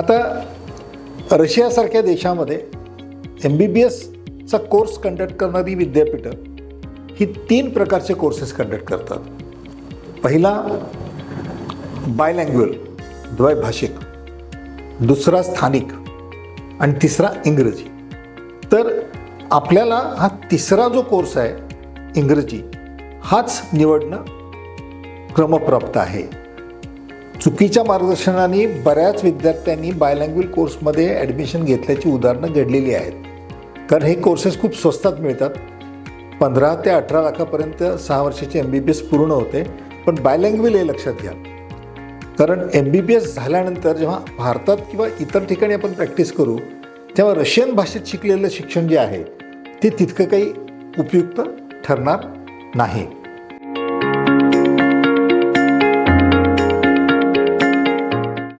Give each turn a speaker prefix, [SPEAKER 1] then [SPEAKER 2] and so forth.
[SPEAKER 1] आता रशियासारख्या देशामध्ये एम बी बी एसचा कोर्स कंडक्ट करणारी विद्यापीठं ही तीन प्रकारचे कोर्सेस कंडक्ट करतात. पहिला बायलँग्युअल द्वैभाषिक. दुसरा स्थानिक. आणि तिसरा इंग्रजी. तर आपल्याला हा तिसरा जो कोर्स आहे इंग्रजी हाच निवडणं क्रमप्राप्त आहे. चुकीच्या मार्गदर्शनाने बऱ्याच विद्यार्थ्यांनी बायलँग्वेज कोर्समध्ये ॲडमिशन घेतल्याची उदाहरणं घडलेली आहेत. कारण हे कोर्सेस खूप स्वस्तात मिळतात. पंधरा ते अठरा लाखापर्यंत सहा वर्षाचे एम बी बी एस पूर्ण होते पण बायलँग्वेज हे लक्षात घ्या. कारण एम बी बी एस झाल्यानंतर जेव्हा भारतात किंवा इतर ठिकाणी आपण प्रॅक्टिस करू तेव्हा रशियन भाषेत शिकलेलं शिक्षण जे आहे ते तितकं काही उपयुक्त ठरणार नाही.